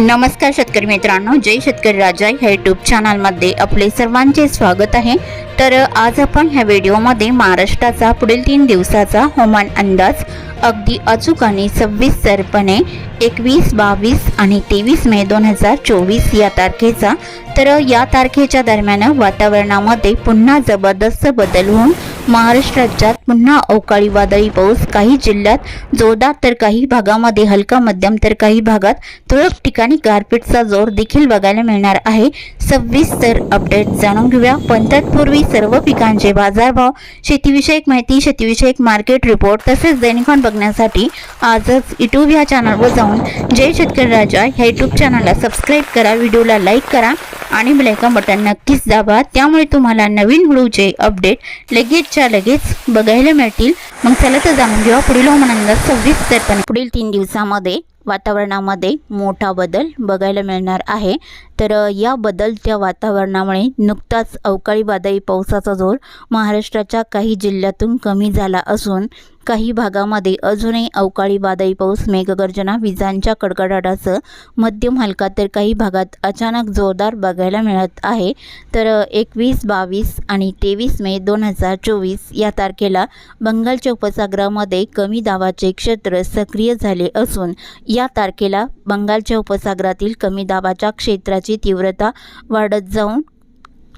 नमस्कार शेतकरी मित्रांनो जय शेतकरी राजा ह्या यूट्यूब चॅनलमध्ये आपले सर्वांचे स्वागत आहे. तर आज आपण ह्या व्हिडिओमध्ये महाराष्ट्राचा पुढील तीन दिवसाचा हवामान अंदाज अगदी अचूक आणि सविस्तरपणे एकवीस बावीस आणि तेवीस मे दोन हजार चोवीस या तारखेचा. तर या तारखेच्या दरम्यान वातावरणामध्ये पुन्हा जबरदस्त बदल होऊन महाराष्ट्र राज्यात पुन्हा अवकाळी वादळी पाऊस काही जिल्ह्यात जोरदार तर काही भागामध्ये हलका मध्यम तर काही भागात तुरळक ठिकाणी गारपीटचा जोर देखील बघायला मिळणार आहे. सविस्तर अपडेट जाणून घेऊया. पण तत्पूर्वी सर्व पिकांचे बाजारभाव शेतीविषयक माहिती शेतीविषयक मार्केट रिपोर्ट तसेच दैनिकॉन बघण्यासाठी आजच यूट्यूब या चॅनलवर जाऊन जय शेतकरी राजा ह्या यूट्यूब चॅनलला सबस्क्राईब करा व्हिडिओला लाईक करा आणि बेलायकॉन बटन नक्कीच दाबा. त्यामुळे तुम्हाला नवीन व्हिडिओचे अपडेट लगेच लगेचच्या लगेच बघायला मिळतील. मग चला तर जाणून घेऊया पुढील हवामान अंदाज सविस्तरपणे पुढील तीन दिवसामध्ये वातावरणामध्ये मोठा बदल बघायला मिळणार आहे. तर या बदलत्या वातावरणामुळे नुकताच अवकाळी वादळी पावसाचा जोर महाराष्ट्राच्या काही जिल्ह्यातून कमी झाला असून काही भागामध्ये अजूनही अवकाळी वादळी पाऊस मेघगर्जना विजांच्या कडकडाटासह मध्यम हलका तर काही भागात अचानक जोरदार बघायला मिळत आहे. तर एकवीस बावीस आणि तेवीस मे दोन हजार चोवीस या तारखेला बंगालच्या उपसागरामध्ये कमी दाबाचे क्षेत्र सक्रिय झाले असून या तारखेला बंगालच्या उपसागरातील कमी दाबाच्या क्षेत्राची तीव्रता वाढत जाऊन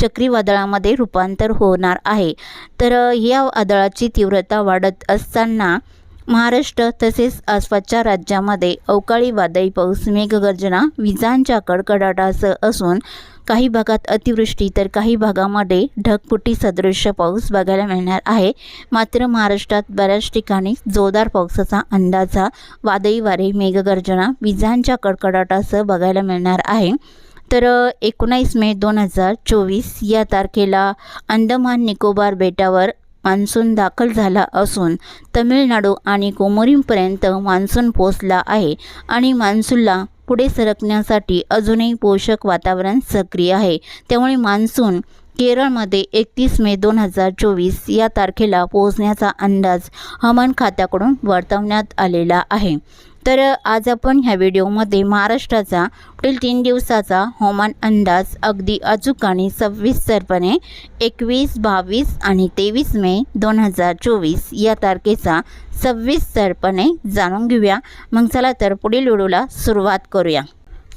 चक्रीवादळामध्ये रूपांतर होणार आहे. तर या वादळाची तीव्रता वाढत असताना महाराष्ट्र तसेच आसपासच्या राज्यामध्ये अवकाळी वादळी पाऊस मेघगर्जना विजांच्या कडकडाटासह असून काही भागात अतिवृष्टी तर काही भागामध्ये ढगफुटी सदृश्य पाऊस बघायला मिळणार आहे. मात्र महाराष्ट्रात बऱ्याच ठिकाणी जोरदार पावसाचा अंदाजा वादळी वारे मेघगर्जना विजांच्या कडकडाटासह बघायला मिळणार आहे. तर एकोणावीस मे दोन हजार चोवीस या तारखेला अंदमान निकोबार बेटावर मान्सून दाखल झाला असून तमिळनाडू आणि कोमोरींपर्यंत मान्सून पोचला आहे आणि मान्सूनला पुढे सरकण्यासाठी अजूनही पोषक वातावरण सक्रिय आहे. त्यामुळे मान्सून केरळमध्ये एकतीस मे दोन हजार चोवीस या तारखेला पोहोचण्याचा अंदाज हवामान खात्याकडून वर्तवण्यात आलेला आहे. तर आज आपण ह्या व्हिडिओमध्ये महाराष्ट्राचा पुढील तीन दिवसाचा हवामान अंदाज अगदी अचूक आणि सविस्तरपणे एकवीस बावीस आणि तेवीस मे दोन हजार चोवीस या तारखेचा सविस्तरपणे जाणून घेऊया. मग चला तर पुढील व्हिडिओला सुरुवात करूया.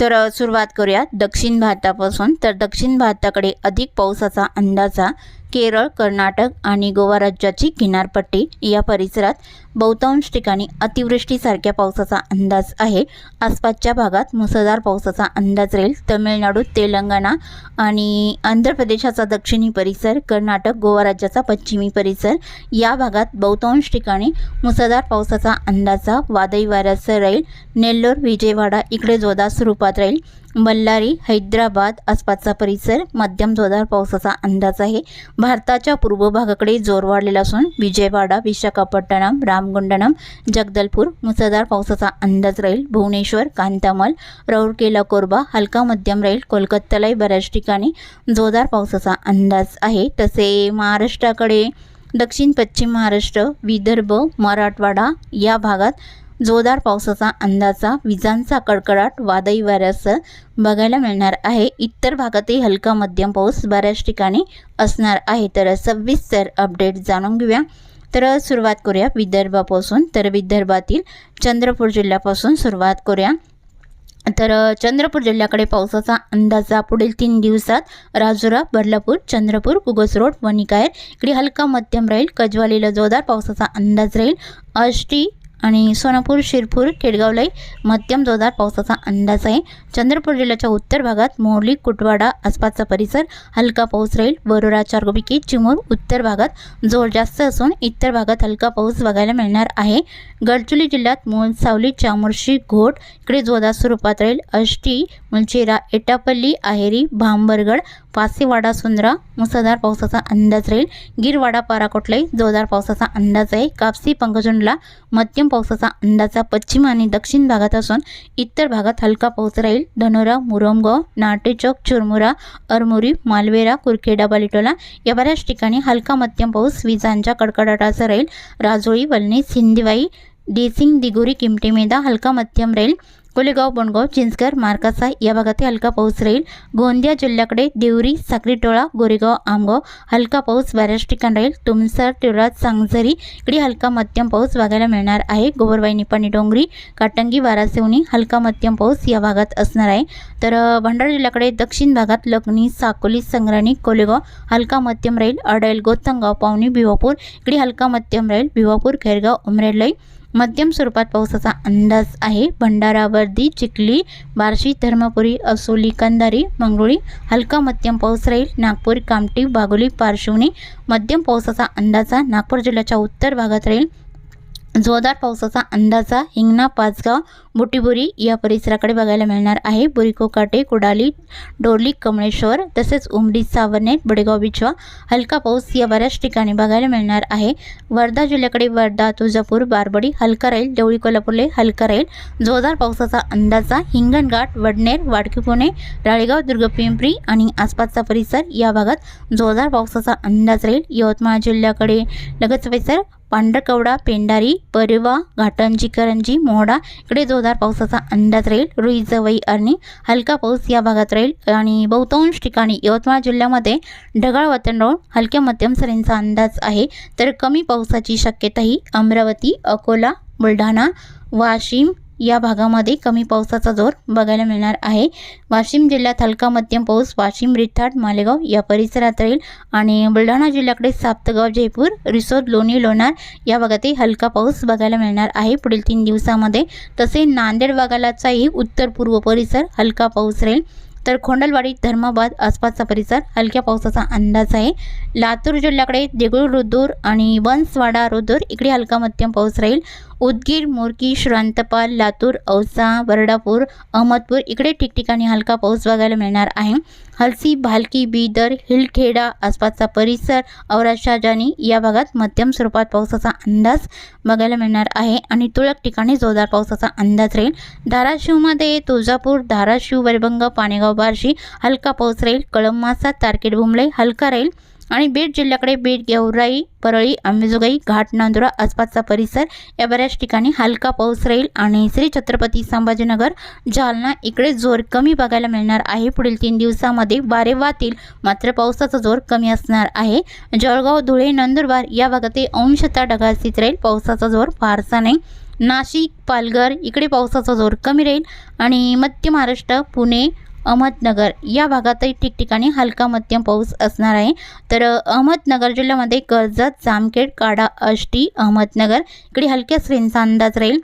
तर सुरुवात करूया दक्षिण भारतापासून. तर दक्षिण भारताकडे अधिक पावसाचा अंदाजा केरळ कर्नाटक आणि गोवा राज्याची किनारपट्टी या परिसरात बहुतांश ठिकाणी अतिवृष्टीसारख्या पावसाचा अंदाज आहे. आसपासच्या भागात मुसळधार पावसाचा अंदाज राहील. तमिळनाडू तेलंगणा आणि आंध्र प्रदेशाचा दक्षिणी परिसर कर्नाटक गोवा राज्याचा पश्चिमी परिसर या भागात बहुतांश ठिकाणी मुसळधार पावसाचा अंदाजा वादळी वाऱ्यासह राहील. नेल्लोर विजयवाडा इकडे जोरदार स्वरूपात राहील. बल्लारी हैदराबाद आसपासचा परिसर मध्यम जोरदार पावसाचा अंदाज आहे. भारताच्या पूर्व भागाकडे जोर वाढलेला असून विजयवाडा विशाखापट्टणम रामगुंडनम जगदलपूर मुसळधार पावसाचा अंदाज राहील. भुवनेश्वर कांतामल राऊरकेला कोरबा हलका मध्यम राहील. कोलकात्यालाही बऱ्याच ठिकाणी जोरदार पावसाचा अंदाज आहे. तसे महाराष्ट्राकडे दक्षिण पश्चिम महाराष्ट्र विदर्भ मराठवाडा या भागात जोरदार पावसाचा अंदाजा विजांचा कडकडाट वादळी वाऱ्यासह बघायला मिळणार आहे. इतर भागातही हलका मध्यम पाऊस बऱ्याच ठिकाणी असणार आहे. तर सविस्तर अपडेट जाणून घेऊया. तर सुरुवात करूया विदर्भापासून. तर विदर्भातील चंद्रपूर जिल्ह्यापासून सुरुवात करूया. तर चंद्रपूर जिल्ह्याकडे पावसाचा अंदाजा पुढील तीन दिवसात राजुरा बदलापूर चंद्रपूर कुगसरोड वनिकायर इकडे हलका मध्यम राहील. कजवालीला जोरदार पावसाचा अंदाज राहील. आष्टी आणि सोनापूर शिरपूर खेडगावलाही मध्यम जोरदार पावसाचा अंदाज आहे. चंद्रपूर जिल्ह्याच्या उत्तर भागात मोरली कुटवाडा आसपासचा परिसर हलका पाऊस राहील. वरोरा चारगोपिकी चिमूर उत्तर भागात जोर जास्त असून इतर भागात हलका पाऊस बघायला मिळणार आहे. गडचिरोली जिल्ह्यात मोल सावली चामोर्शी घोट इकडे जोरदार स्वरूपात राहील. अष्टी मुलचेरा एटापल्ली आहेरी भांबरगड पासेवाडा सुंदरा मुसळधार पावसाचा अंदाज राहील. गिरवाडा पाराकोटलाही जोरदार पावसाचा अंदाज आहे. कापसी पंकजुंडला मध्यम पावसाचा अंदाजा पश्चिम आणि दक्षिण भागात असून इतर भागात हलका पाऊस राहील. धनोरा मुरमगाव नाटेचौक चुरमुरा अरमुरी मालवेरा कुरखेडा बालिटोला या बऱ्याच ठिकाणी हलका मध्यम पाऊस विजांच्या कडकडाटाचा राहील. राजोळी वलने सिंदिवाई डेसिंग दिगोरी किमटेमेदा हलका मध्यम राहील. कोलेगाव बोंडगाव चिंचकर मार्कासा या भागातही हलका पाऊस राहील. गोंदिया जिल्ह्याकडे देवरी साक्रीटोळा गोरेगाव आमगाव हलका पाऊस बऱ्याच ठिकाणी राहील. तुमसर टिळराज सांगझरी इकडे हलका मध्यम पाऊस बघायला मिळणार आहे. गोबरवाई निपाणी डोंगरी काटंगी वारासेवणी हलका मध्यम पाऊस या भागात असणार आहे. तर भंडारा जिल्ह्याकडे दक्षिण भागात लग्नी साकोली संग्राणी कोलेगाव हलका मध्यम राहील. अडैल गोतंगाव पावणी भिवापूर इकडे हलका मध्यम राहील. भिवापूर खैरगाव उमरेलई मध्यम स्वरूपात पावसाचा अंदाज आहे. भंडारा वर्दी चिखली बार्शी धर्मपुरी असोली कंदारी मंगरुळी हलका मध्यम पाऊस राहील. नागपूर कामठी बागोली पारशिवनी मध्यम पावसाचा अंदाज नागपूर जिल्ह्याच्या उत्तर भागात राहील. जोरदार पावसाचा अंदाजा हिंगणा पाचगाव बुटीबुरी या परिसराकडे बघायला मिळणार आहे. बुरिकोकाटे कुडाली डोरली कमळेश्वर तसेच उमरी सावरनेर बडेगाव बिछवा हलका पाऊस या बऱ्याच ठिकाणी बघायला मिळणार आहे. वर्धा जिल्ह्याकडे वर्धा तुळजापूर बारबडी हलका राहील देवळी कोल्हापूरले हलका राहील जोरदार पावसाचा अंदाजा हिंगणघाट वडनेर वाडकी पुणे राळेगाव दुर्ग पिंपरी आणि आसपासचा परिसर या भागात जोरदार पावसाचा अंदाज राहील. यवतमाळ जिल्ह्याकडे लगतचा परिसर पांढरकवडा पेंडारी परवा घाटंजी करंजी मोहडा इकडे जोरदार पावसाचा अंदाज राहील. रुई जवई अरणी हलका पाऊस या भागात राहील. आणि बहुतांश ठिकाणी यवतमाळ जिल्ह्यामध्ये ढगाळ वातावरण हलक्या मध्यम सरींचा अंदाज आहे. तर कमी पावसाची शक्यताही अमरावती अकोला बुलढाणा वाशिम या भागामध्ये कमी पावसाचा जोर बघायला मिळणार आहे. वाशिम जिल्ह्यात हलका मध्यम पाऊस वाशिम रिठाड मालेगाव या परिसरात राहील आणि बुलढाणा जिल्ह्याकडे साप्तगाव जयपूर रिसोद लोणी लोणार या भागातही हलका पाऊस बघायला मिळणार आहे. पुढील तीन दिवसामध्ये तसे नांदेड भागालाचाही उत्तर पूर्व परिसर हलका पाऊस राहील. तर खोंडलवाडी धर्माबाद आसपासचा परिसर हलक्या पावसाचा अंदाज आहे. लातूर जिल्ह्याकडे देगूळ रुदूर आणि वंसवाडा रुद्र इकडे हलका मध्यम पाऊस राहील. उदगीर मोरकी श्रांतपाल लातूर औसा वर्डापूर अहमदपूर इकडे ठिकठिकाणी हलका पाऊस बघायला मिळणार आहे. हलसी भालकी बीदर हिलखेडा आसपासचा परिसर औरा शाहजानी या भागात मध्यम स्वरूपात पावसाचा अंदाज बघायला मिळणार आहे आणि तुरळक ठिकाणी जोरदार पावसाचा अंदाज राहील. धाराशिवमध्ये तुळजापूर धाराशिव वरभंग पाणेगाव बार्शी हलका पाऊस राहील. कळंबासा तारखेड बुमले हलका राहील. आणि बीड जिल्ह्याकडे बीड गेवराई परळी अंबेजोगाई घाट नांदुरा आसपासचा परिसर या बऱ्याच ठिकाणी हलका पाऊस राहील आणि श्री छत्रपती संभाजीनगर जालना इकडे जोर कमी बघायला मिळणार आहे. पुढील तीन दिवसामध्ये वारे वाहतील मात्र पावसाचा जोर कमी असणार आहे. जळगाव धुळे नंदुरबार या भागातही अंशतः ढगाळस्थित राहील. पावसाचा जोर फारसा नाही. नाशिक पालघर इकडे पावसाचा जोर कमी राहील आणि मध्य महाराष्ट्र पुणे अहमदनगर या भागातही ठिकठिकाणी हलका मध्यम पाऊस असणार आहे. तर अहमदनगर जिल्ह्यामध्ये कर्जत जामखेड काडा आष्टी अहमदनगर इकडे हलक्या श्रेणीचा अंदाज राहील.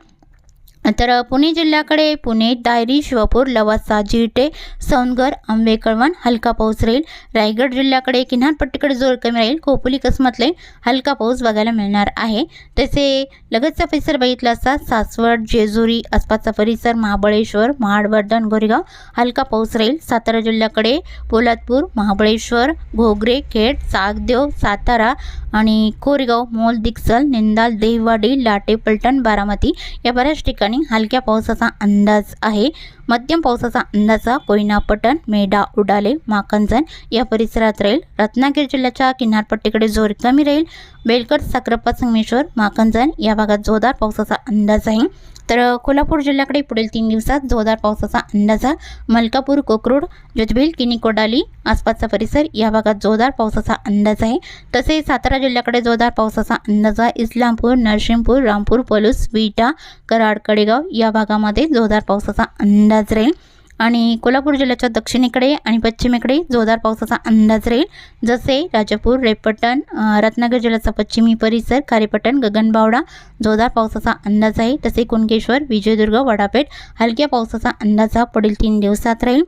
तर पुणे जिल्ह्याकडे पुणे दायरी शिवापूर लवासा जिरटे सौंदगर आंबे कळवण हलका पाऊस राहील. रायगड जिल्ह्याकडे किनारपट्टीकडे जोर कमी राहील. खोपोली कसमतले हलका पाऊस बघायला मिळणार आहे. तसे लगतचा परिसर बघितला असता सासवड जेजुरी आसपासचा परिसर महाबळेश्वर महाडवर्धन गोरेगाव हलका पाऊस राहील. सातारा जिल्ह्याकडे पोलादपूर महाबळेश्वर घोगरे खेड सागदेव सातारा आणि कोरेगाव मोल दिक्सल निंदाल देहवाडी लाटे पलटण बारामती या बऱ्याच ठिकाणी हलक्या पावसाचा अंदाज आहे. मध्यम पावसाचा अंदाजा कोयनापटण मेढा उडाले माकंजन या परिसरात राहील. रत्नागिरी जिल्ह्याच्या किनारपट्टीकडे जोर कमी राहील. बेलकट साक्रप्पा संगमेश्वर माकंजन या भागात जोरदार पावसाचा अंदाज आहे. तर कोल्हापूर जिल्ह्याकडे पुढील तीन दिवसात जोरदार पावसाचा अंदाज मलकापूर कोकरूड जोजबील किनी कोडाली आसपासचा परिसर या भागात जोरदार पावसाचा अंदाज आहे. तसेच सातारा जिल्ह्याकडे जोरदार पावसाचा अंदाज आहे. इस्लामपूर नरसिंहपूर रामपूर पलूस विटा कराड कडेगाव या भागामध्ये जोरदार पावसाचा अंदाज राहील. आणि कोल्हापूर जिल्ह्याच्या दक्षिणेकडे आणि पश्चिमेकडे जोरदार पावसाचा अंदाज राहील. जसे राजापूर रेपटण रत्नागर रत्नागिरी जिल्ह्याचा पश्चिमी परिसर खारेपटण गगनबावडा जोरदार पावसाचा अंदाज आहे. तसे कुणकेश्वर विजयदुर्ग वडापेठ हलक्या पावसाचा अंदाज हा पुढील तीन दिवसात राहील.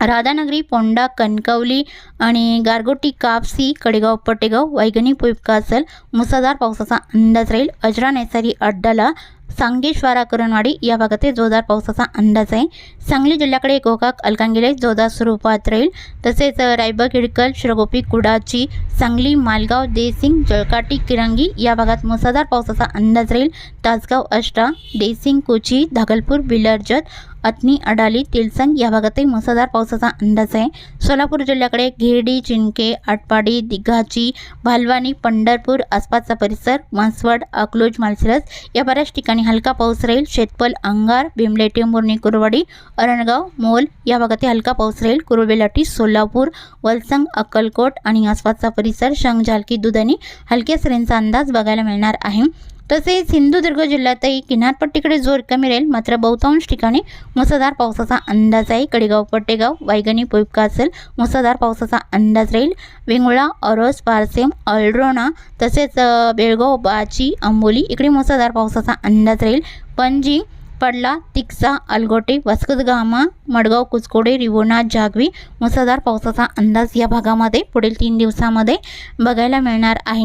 राधानगरी पोंडा कणकवली आणि गारगोटी कापसी कडेगाव पटेगाव वैगणी कासल मुसळधार पावसाचा अंदाज राहील. अजरा नैसारी अड्डाला सांगेश्वारा करणवाडी या भागात जोरदार पावसाचा अंदाज आहे. सांगली जिल्ह्याकडे गोकाक अलकांगिले जोरदार स्वरूपात राहील. तसेच अ, रायबग हिडकल शिरगोपी कुडाची सांगली मालगाव देसिंग जळकाटी किरंगी या भागात मुसळधार पावसाचा अंदाज राहील. तासगाव अष्टा देसिंग कोची धागलपूर बिलर्जत अतनी अडाली तिलसंग या भागातही मुसळधार पावसाचा अंदाज आहे. सोलापूर जिल्ह्याकडे गिरडी चिंके आटपाडी दिघाची भालवानी पंढरपूर आसपासचा परिसर मासवड अकलोज मालसिरस या बऱ्याच ठिकाणी हलका पाऊस राहील. शेतपल अंगार बिमले टेंभुर्णी कुरवाडी अरणगाव मोल या भागातही हलका पाऊस राहील. कुरुबेलाटी सोलापूर वलसंग अक्कलकोट आणि आसपासचा परिसर शंग झालकी दुधानी हलक्या सरींचा अंदाज बघायला मिळणार आहे. तसेच सिंधुदुर्ग जिल्ह्यातही किनारपट्टीकडे जोर कमी राहील. मात्र बहुतांश ठिकाणी मुसळधार पावसाचा अंदाज आहे. कडेगाव पट्टेगाव वायगणी असेल मुसळधार पावसाचा अंदाज राहील. वेंगुळा औरस पारसेम अल्ड्रोणा तसेच बेळगाव बाची अंबोली इकडे मुसळधार पावसाचा अंदाज राहील. पणजी पडला तिक्सा अलगोटे वस्कत मडगाव कुचकोडे रिवोना जागवी मुसळधार पावसाचा अंदाज या भागामध्ये पुढील तीन दिवसामध्ये बघायला मिळणार आहे.